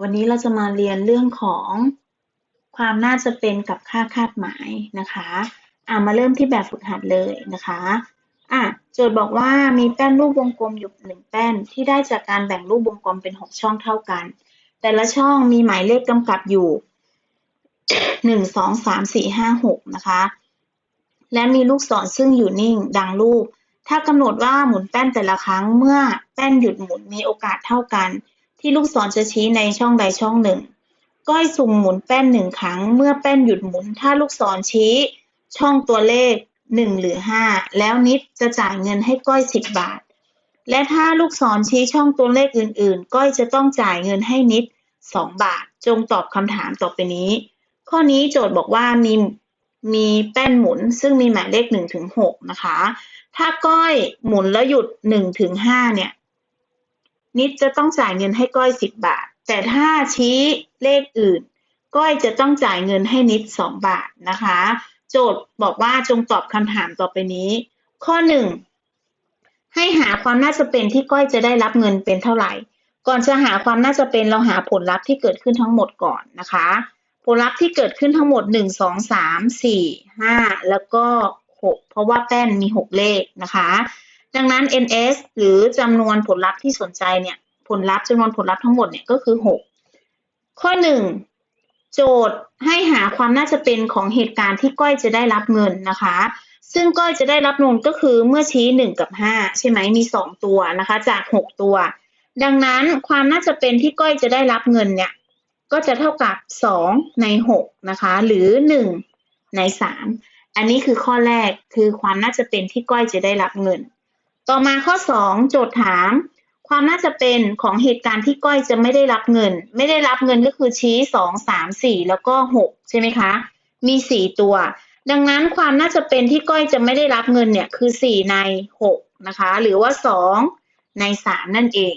วันนี้เราจะมาเรียนเรื่องของความน่าจะเป็นกับค่าคาดหมายนะคะอ่ามาเริ่มที่แบบฝึกหัดเลยนะคะอะโจทย์บอกว่ามีแป้นรูปวงกลมอยู่หนึ่งแป้นที่ได้จากการแบ่งรูปวงกลมเป็นหกช่องเท่ากัน แต่ละช่องมีหมายเลขกำกับอยู่หนึ่งสองสามสี่ห้าหกนะคะ และมีลูกศรซึ่งอยู่นิ่งดังรูป ถ้ากำหนดว่าหมุนแป้นแต่ละครั้งเมื่อแป้นหยุดหมุนมีโอกาสเท่ากัน ที่ลูกศรจะชี้ในช่องใดช่องหนึ่ง ก้อยสุ่มหมุนแป้นหนึ่งครั้ง เมื่อแป้นหยุดหมุน ถ้าลูกศรชี้ ช่องตัวเลขหนึ่งหรือห้าแล้วนิดจะจ่ายเงินให้ก้อยสิบบาท และถ้าลูกศรชี้ช่องตัวเลขอื่น ๆ ก้อยจะต้องจ่ายเงินให้นิดสองบาท จงตอบคำถามต่อไปนี้ ข้อนี้โจทย์บอกว่ามีมีแป้นหมุนซึ่งมีหมายเลขหนึ่งถึงหกนะคะ ถ้าก้อยหมุนแล้วหยุดหนึ่งถึงห้าเนี่ย นิดจะต้องจ่ายเงินให้ก้อยสิบบาท แต่ถ้าชี้เลขอื่น ก้อยจะต้องจ่ายเงินให้นิดสองบาทนะคะ โจทย์บอกว่าจงตอบคำถามต่อไปนี้ ข้อหนึ่งให้หาความน่าจะเป็นที่ก้อยจะได้รับเงินเป็นเท่าไหร่ ก่อนจะหาความน่าจะเป็นเราหาผลลัพธ์ที่เกิดขึ้นทั้งหมดก่อนนะคะ ผลลัพธ์ที่เกิดขึ้นทั้งหมดหนึ่งสองสามสี่ห้าแล้วก็หกเพราะว่าแป้นมีหกเลขนะคะ ดังนั้น ns หรือจำนวนผลลัพธ์ที่สนใจเนี่ยผลลัพธ์จำนวนผลลัพธ์ทั้งหมดเนี่ยก็คือหกข้อหนึ่งโจทย์ให้หาความน่าจะเป็นของเหตุการณ์ที่ก้อยจะได้รับเงินนะคะ ซึ่งก้อยจะได้รับเงินก็คือเมื่อชี้หนึ่งกับห้าใช่ไหมมีสองตัวนะคะ จากหกตัว ดังนั้นความน่าจะเป็นที่ก้อยจะได้รับเงินเนี่ยก็จะเท่ากับสองในหกนะคะ หรือหนึ่งในสามอันนี้คือข้อแรกคือความน่าจะเป็นที่ก้อยจะได้รับเงิน ต่อมาข้อสองโจทย์ถาม ความน่าจะเป็นของเหตุการณ์ที่ก้อยจะไม่ได้รับเงิน ไม่ได้รับเงินก็คือชี้สองสามสี่แล้วก็หกใช่ไหมคะ มีสี่ตัว ดังนั้นความน่าจะเป็นที่ก้อยจะไม่ได้รับเงินเนี่ยคือสี่ในหกนะคะ หรือว่าสองในสามนั่นเอง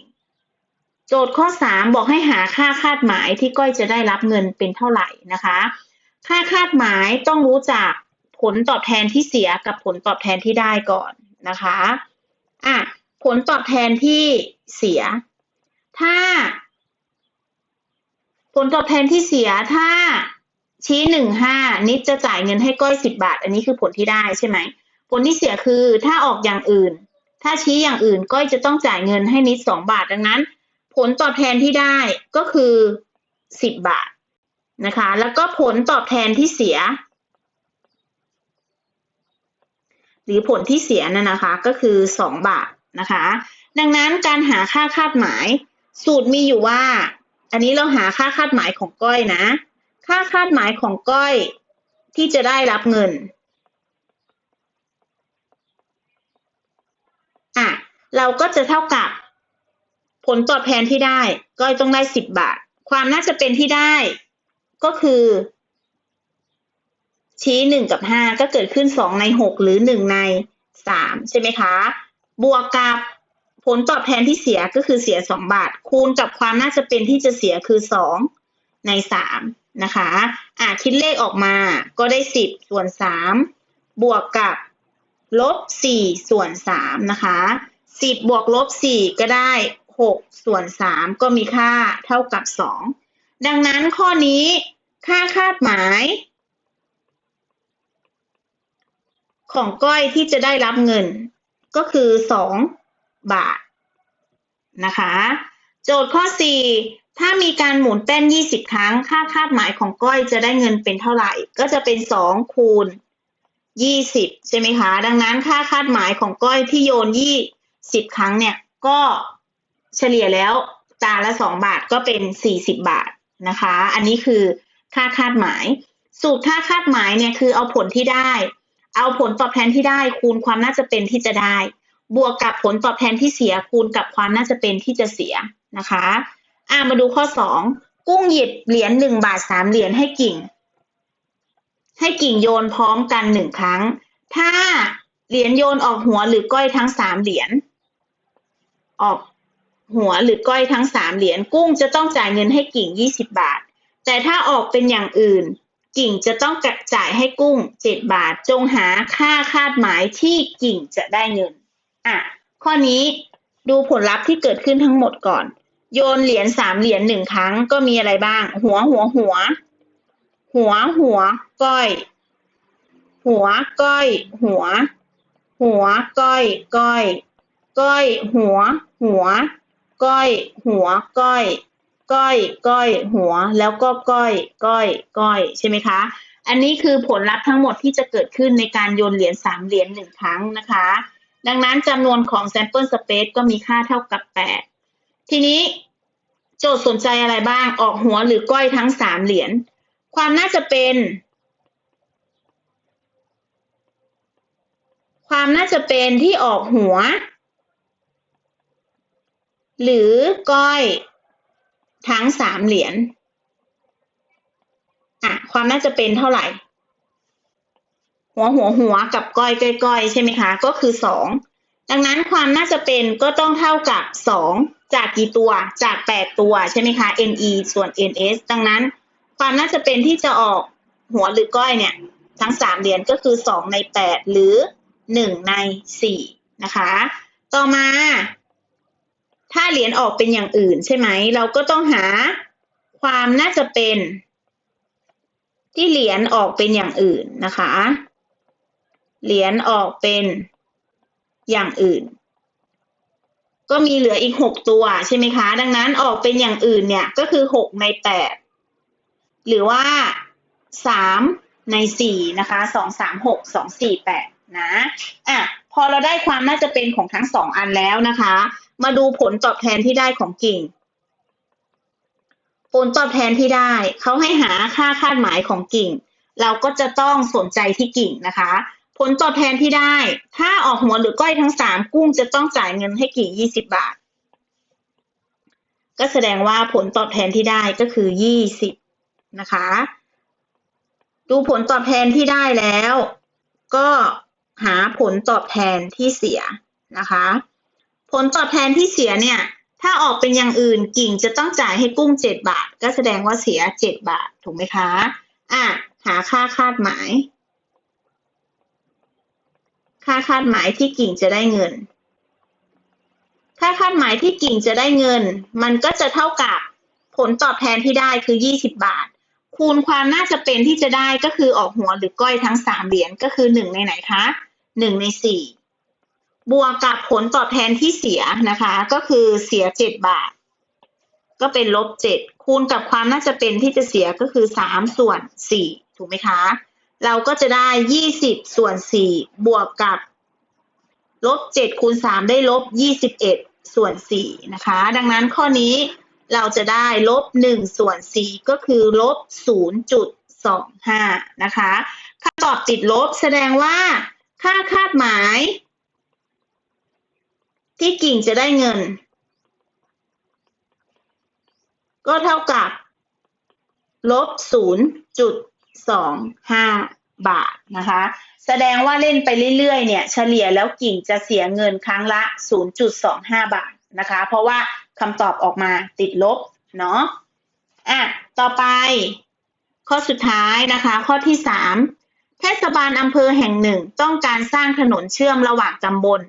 โจทย์ข้อสามบอกให้หาค่าคาดหมายที่ก้อยจะได้รับเงินเป็นเท่าไหร่นะคะ ค่าคาดหมายต้องรู้จักผลตอบแทนที่เสียกับผลตอบแทนที่ได้ก่อนนะคะ อะผลตอบแทนที่เสีย ถ้า ผลตอบแทนที่เสียถ้าชี้หนึ่งห้านิดจะจ่ายเงินให้ก้อยสิบบาท อันนี้คือผลที่ได้ใช่ไหมผลที่เสียคือถ้าออกอย่างอื่น ถ้าชี้อย่างอื่นก้อยจะต้องจ่ายเงินให้นิดสองบาทดังนั้น ผลตอบแทนที่ได้ก็คือสิบบาทนะคะ แล้วก็ผลตอบแทนที่เสีย หรือผลที่เสียนั่นนะคะก็คือสองบาทนะคะ ดังนั้นการหาค่าคาดหมาย สูตรมีอยู่ว่า อันนี้เราหาค่าคาดหมายของก้อยนะ ค่าคาดหมายของก้อยที่จะได้รับเงินอะเราก็จะเท่ากับผลตอบแทนที่ได้ ก้อยต้องได้สิบบาท ความน่าจะเป็นที่ได้ก็คือ ชี้หนึ่งกับห้าก็เกิดขึ้นสองในหกหรือหนึ่งในสามใช่ไหมคะ บวกกับผลตอบแทนที่เสียก็คือเสียสองบาท คูณกับความน่าจะเป็นที่จะเสียคือสองในสามนะคะอะคิดเลขออกมาก็ได้สิบส่วนสามบวกกับลบสี่ส่วนสามนะคะสิบบวกลบสี่ก็ได้หกส่วนสามก็มีค่าเท่ากับสองดังนั้นข้อนี้ค่าคาดหมาย ของก้อยที่จะได้รับเงิน ก็คือสองบาทนะคะ โจทย์ข้อ 4 ถ้ามีการหมุนแป้น 20 ครั้ง ค่าคาดหมายของก้อยจะได้เงินเป็นเท่าไหร่ ก็จะเป็น 2 คูณ 20 ใช่ไหมคะ ดังนั้นค่าคาดหมายของก้อยที่โยน 20 ครั้งเนี่ย ก็เฉลี่ยแล้วจานละ 2 บาทก็เป็น 40 บาทนะคะ อันนี้คือค่าคาดหมาย สูตรค่าคาดหมายเนี่ยคือเอาผลที่ได้ เอาผลตอบแทนที่ได้คูณความน่าจะเป็นที่จะได้ บวกกับผลตอบแทนที่เสียคูณกับความน่าจะเป็นที่จะเสียนะคะอ่ามาดูข้อสองกุ้งหยิบเหรียญหนึ่งบาทสามเหรียญให้กิ่ง ให้กิ่งโยนพร้อมกันหนึ่งครั้ง ถ้าเหรียญโยนออกหัวหรือก้อยทั้งสามเหรียญออกหัวหรือก้อยทั้งสามเหรียญกุ้งจะต้องจ่ายเงินให้กิ่งยี่สิบบาท แต่ถ้าออกเป็นอย่างอื่น กิ่งจะต้องจ่ายให้กุ้งเจ็ดบาท จงหาค่าคาดหมายที่กิ่งจะได้เงิน อะ ข้อนี้ดูผลลัพธ์ที่เกิดขึ้นทั้งหมดก่อน โยนเหรียญสามเหรียญหนึ่งครั้งก็มีอะไรบ้าง หัวหัวหัว หัวหัวก้อย หัวก้อย หัว หัวก้อยก้อย ก้อย หัว หัว ก้อย หัวก้อย ก้อย ก้อย หัว แล้วก็ก้อย ก้อย ก้อย ใช่ไหมคะ อันนี้คือผลลัพธ์ทั้งหมดที่จะเกิดขึ้นในการโยนเหรียญสามเหรียญหนึ่งครั้งนะคะ ดังนั้นจำนวนของ sample space ก็มีค่าเท่ากับแปดทีนี้โจทย์สนใจอะไรบ้าง ออกหัวหรือก้อยทั้งสามเหรียญ ความน่าจะเป็น ความน่าจะเป็นที่ออกหัว หรือก้อย ทั้งสามเหรียญอะความน่าจะเป็นเท่าไหร่ หัวหัวหัวกับก้อยก้อยก้อยใช่ไหมคะ ก็คือสองดังนั้นความน่าจะเป็นก็ต้องเท่ากับสองจากกี่ตัวจากแปดตัวใช่ไหมคะ ne ส่วน ns ดังนั้นความน่าจะเป็นที่จะออกหัวหรือก้อยเนี่ยทั้งสามเหรียญก็คือสองในแปดหรือหนึ่งในสี่นะคะ ต่อมา ถ้าเหรียญออกเป็นอย่างอื่นใช่ไหม เราก็ต้องหาความน่าจะเป็น ที่เหรียญออกเป็นอย่างอื่นนะคะ เหรียญออกเป็นอย่างอื่น ก็มีเหลืออีกหกตัวใช่ไหมคะ ดังนั้นออกเป็นอย่างอื่นเนี่ยก็คือหกในแปดหรือว่าสามในสี่นะคะสองสามหกสองสี่แปด นะอะพอเราได้ความน่าจะเป็นของทั้งสองอันแล้วนะคะ มาดูผลตอบแทนที่ได้ของกิ่ง ผลตอบแทนที่ได้ เขาให้หาค่าคาดหมายของกิ่ง เราก็จะต้องสนใจที่กิ่งนะคะ ผลตอบแทนที่ได้ ถ้าออกหัวหรือก้อยทั้งสามกุ้งจะต้องจ่ายเงินให้กิ่งยี่สิบบาท ก็แสดงว่าผลตอบแทนที่ได้ก็คือยี่สิบนะคะ ดูผลตอบแทนที่ได้แล้ว ก็ หาผลตอบแทนที่เสียนะคะ ผลตอบแทนที่เสียเนี่ย ถ้าออกเป็นอย่างอื่นกิ่งจะต้องจ่ายให้กุ้งเจ็ดบาท ก็แสดงว่าเสียเจ็ดบาทถูกไหมคะอะหาค่าคาดหมาย ค่าคาดหมายที่กิ่งจะได้เงิน ค่าคาดหมายที่กิ่งจะได้เงิน มันก็จะเท่ากับผลตอบแทนที่ได้คือยี่สิบบาท คูณความน่าจะเป็นที่จะได้ก็คือออกหัวหรือก้อยทั้งสามเหรียญก็คือหนึ่งในไหนคะหนึ่งในสี่บวกกับผลตอบแทนที่เสียนะคะ ก็คือเสียเจ็ดบาท ก็เป็นลบเจ็ดคูณกับความน่าจะเป็นที่จะเสียก็คือสามส่วนสี่ถูกไหมคะ เราก็จะได้ยี่สิบส่วนสี่บวกกับลบเจ็ดคูณสามได้ลบยี่สิบเอ็ดส่วนสี่นะคะ ดังนั้นข้อนี้ เราจะได้ลบหนึ่งส่วนสี่ก็คือลบศูนย์จุดสองห้านะคะคำตอบติดลบแสดงว่า ค่าคาดหมาย ที่กิ่งจะได้เงิน ก็เท่ากับ ลบศูนย์จุดสองห้าบาทนะคะแสดงว่าเล่นไปเรื่อยๆ เนี่ย เฉลี่ยแล้วกิ่งจะเสียเงินครั้งละ 0.25 บาทนะคะ เพราะว่า คำตอบออกมาติดลบเนาะอะต่อไป ข้อสุดท้ายนะคะ ข้อที่ 3 เทศบาลอำเภอแห่งหนึ่ง ต้องการสร้างถนนเชื่อมระหว่างตำบล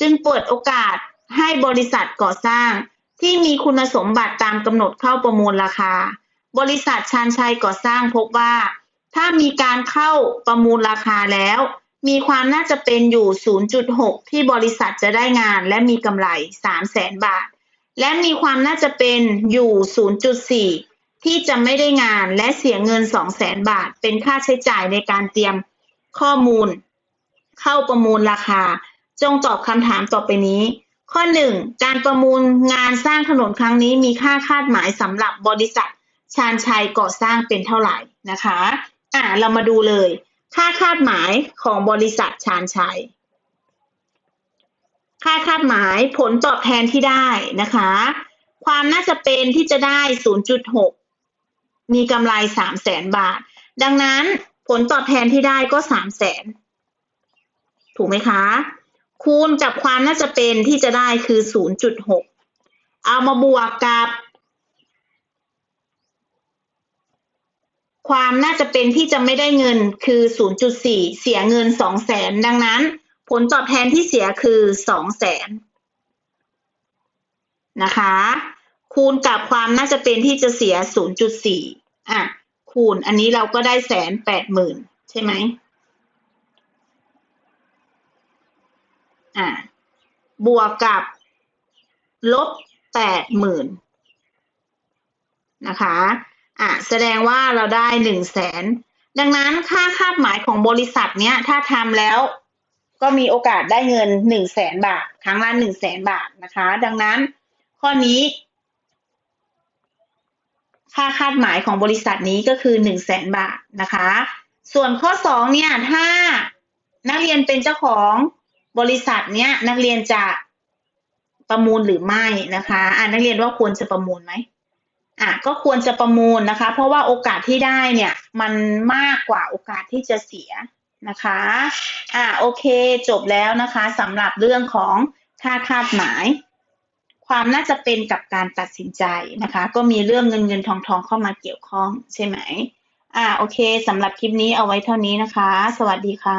จึงเปิดโอกาสให้บริษัทก่อสร้าง ที่มีคุณสมบัติตามกำหนดเข้าประมูลราคา บริษัทชานชัยก่อสร้างพบว่า ถ้ามีการเข้าประมูลราคาแล้ว มีความน่าจะเป็นอยู่ 0.6 ที่บริษัทจะได้งานและมีกำไร 300,000 บาท และมีความน่าจะเป็นอยู่ 0.4 ที่จะไม่ได้งานและเสียเงิน 200,000 บาท เป็นค่าใช้จ่ายในการเตรียมข้อมูล เข้าประมูลราคา จงตอบคำถามต่อไปนี้ ข้อ 1 การประมูลงานสร้างถนนครั้งนี้มีค่าคาดหมายสำหรับบริษัทชาญชัยก่อสร้างเป็นเท่าไหร่นะคะ อ่าเรามาดูเลย ค่าคาดหมายของบริษัทชาญชัย ค่าคาดหมายผลตอบแทนที่ได้นะคะ ความน่าจะเป็นที่จะได้ 0.6 มีกำไร 3 0 0แสนบาท ดังนั้นผลตอบแทนที่ได้ก็ 3 0 0แสนถูกไหมคะ คูณกับความน่าจะเป็นที่จะได้คือ 0.6 เอามาบวกกับ ความน่าจะเป็นที่จะไม่ได้เงินคือ 0.4 เสียเงิน 2 0 0แสนดังนั้น ผลตอบแทนที่เสียคือ2แสนนะคะ คูณกับความน่าจะเป็นที่จะเสีย 0.4 อะ คูณอันนี้เราก็ได้แสนแปดหมื่นใช่ไหมอะ บวกกับ ลบแปดหมื่นนะคะ อะ แสดงว่าเราได้หนึ่งแสนดังนั้นค่าคาดหมายของบริษัทเนี้ย ถ้าทำแล้ว ก็มีโอกาสได้เงินหนึ่งแสนบาท ครั้งละหนึ่งแสนบาทนะคะ ดังนั้นข้อนี้ ค่าคาดหมายของบริษัทนี้ก็คือหนึ่งแสนบาทนะคะ ส่วนข้อสองเนี่ยถ้านักเรียนเป็นเจ้าของบริษัทเนี้ยนักเรียนจะประมูลหรือไม่นะคะอ่านักเรียนว่าควรจะประมูลไหมอะก็ควรจะประมูลนะคะ เพราะว่าโอกาสที่ได้เนี่ย มันมากกว่าโอกาสที่จะเสีย นะคะ อ่าโอเคจบแล้วนะคะสำหรับเรื่องของค่าคาดหมาย ความน่าจะเป็นกับการตัดสินใจนะคะ ก็มีเรื่องเงินเงินทองทองเข้ามาเกี่ยวข้องใช่ไหม อ่าโอเคสำหรับคลิปนี้เอาไว้เท่านี้นะคะ สวัสดีค่ะ